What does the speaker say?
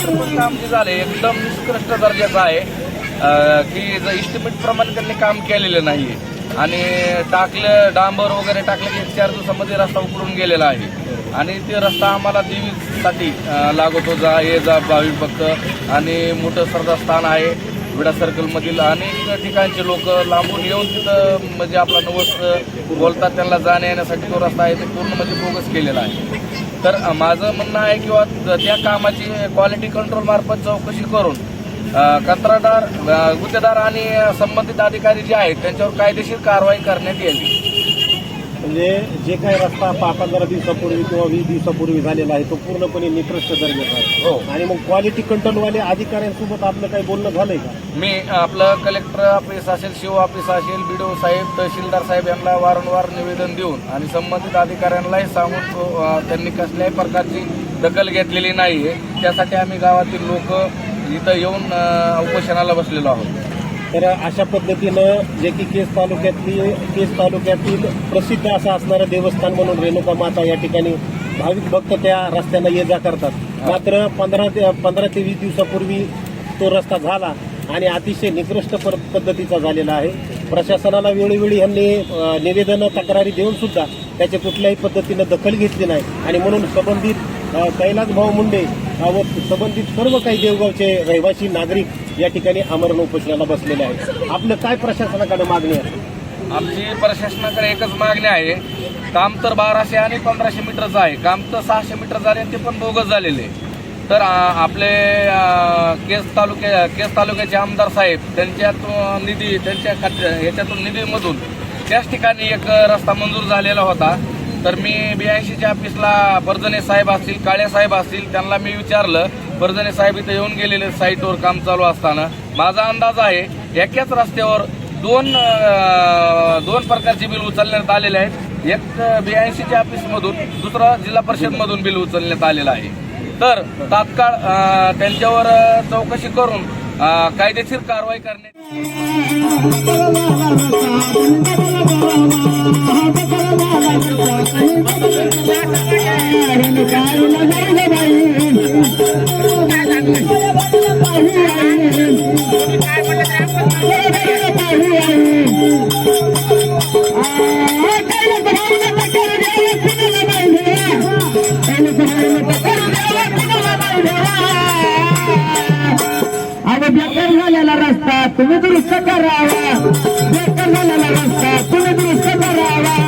इतर पण काम जे झाले एकदम निष्कृष्ट दर्जाचं आहे. की जर इस्टिमेट प्रमाणे त्यांनी काम केलेलं नाही आणि टाकलं डांबर वगैरे टाकलं की एक चार दिवसामध्ये रस्ता उकडून गेलेला आहे. आणि ते रस्ता आम्हाला देवीसाठी लागतो जा ये जा भाविक भक्त. आणि मोठं श्रद्धास्थान आहे विडा सर्कलमधील अनेक ठिकाणचे लोक लांबून येऊन तिथं म्हणजे आपला नवस बोलतात त्यांना जाण्या येण्यासाठी तो रस्ता आहे ते पूर्ण म्हणजे बोगस केलेला आहे. तर माझं म्हणणं आहे किंवा त्या कामाची क्वालिटी कंट्रोल मार्फत चौकशी करून कंत्राटदार गुत्तेदार आणि संबंधित अधिकारी जे आहेत त्यांच्यावर कायदेशीर कारवाई करण्यात यावी. म्हणजे जे काही रस्ता पा पंधरा दिवसापूर्वी किंवा वीस दिवसापूर्वी झालेला आहे तो पूर्णपणे निकृष्ट दर्जाचा आहे. हो. आणि मग क्वालिटी कंट्रोलवाले अधिकाऱ्यांसोबत आपलं काही बोलणं झालंय का? मी आपलं कलेक्टर ऑफिस असेल शिव ऑफिस असेल बीडीओ साहेब तहसीलदार साहेब यांना वारंवार निवेदन देऊन आणि संबंधित अधिकाऱ्यांनाही सांगून त्यांनी कसल्याही प्रकारची दखल घेतलेली नाही आहे त्यासाठी आम्ही गावातील लोक इथं येऊन उपोषणाला बसलेलो आहोत. तर अशा पद्धतीनं जे की केस तालुक्यातली केस तालुक्यातील प्रसिद्ध असं असणारं देवस्थान म्हणून रेणुका माता या ठिकाणी भाविक भक्त त्या रस्त्यानं ये जा करतात. मात्र पंधरा ते पंधरा ते वीस दिवसापूर्वी तो रस्ता झाला आणि अतिशय निकृष्ट पद्धतीचा झालेला आहे. प्रशासनाला वेळोवेळी यांनी निवेदनं तक्रारी देऊन सुद्धा त्याची कुठल्याही पद्धतीनं दखल घेतली नाही. आणि म्हणून संबंधित कैलास भाऊ मुंडे व संबंधित सर्व काही देवगावचे रहिवासी नागरिक या ठिकाणी आमरण उपोषणाला बसलेले आहेत. आपलं काय प्रशासनाकडे मागणी आहे? आमची प्रशासनाकडे एकच मागणी आहे. काम तर बाराशे आणि पंधराशे मीटरचं आहे. काम तर सहाशे मीटर झाले आणि ते पण बोगस झालेले. तर आपले केस तालुके केस तालुक्याचे आमदार साहेब त्यांच्यातून निधी त्यांच्या खात्या ह्याच्यातून निधीमधून त्याच ठिकाणी एक रस्ता मंजूर झालेला होता. तर मी ब्याऐंशीच्या ऑफिसला बर्जने साहेब असतील काळे साहेब असतील त्यांना मी विचारलं. बर्जने साहेब इथं येऊन गेलेले साईटवर काम चालू असताना. माझा अंदाज आहे एकाच रस्त्यावर दोन दोन प्रकारचे बिल उचलण्यात आलेले आहेत. एक ब्याऐंशीच्या ऑफिसमधून दुसरा जिल्हा परिषदमधून बिल उचलण्यात आलेलं आहे. तर तात्काळ त्यांच्यावर चौकशी करून कायदेशीर कारवाई करण्यात झालेला रस्ता तुम्ही दुरुस्त करावा बेकार झालेला रस्ता तुम्ही दुरुस्त करावा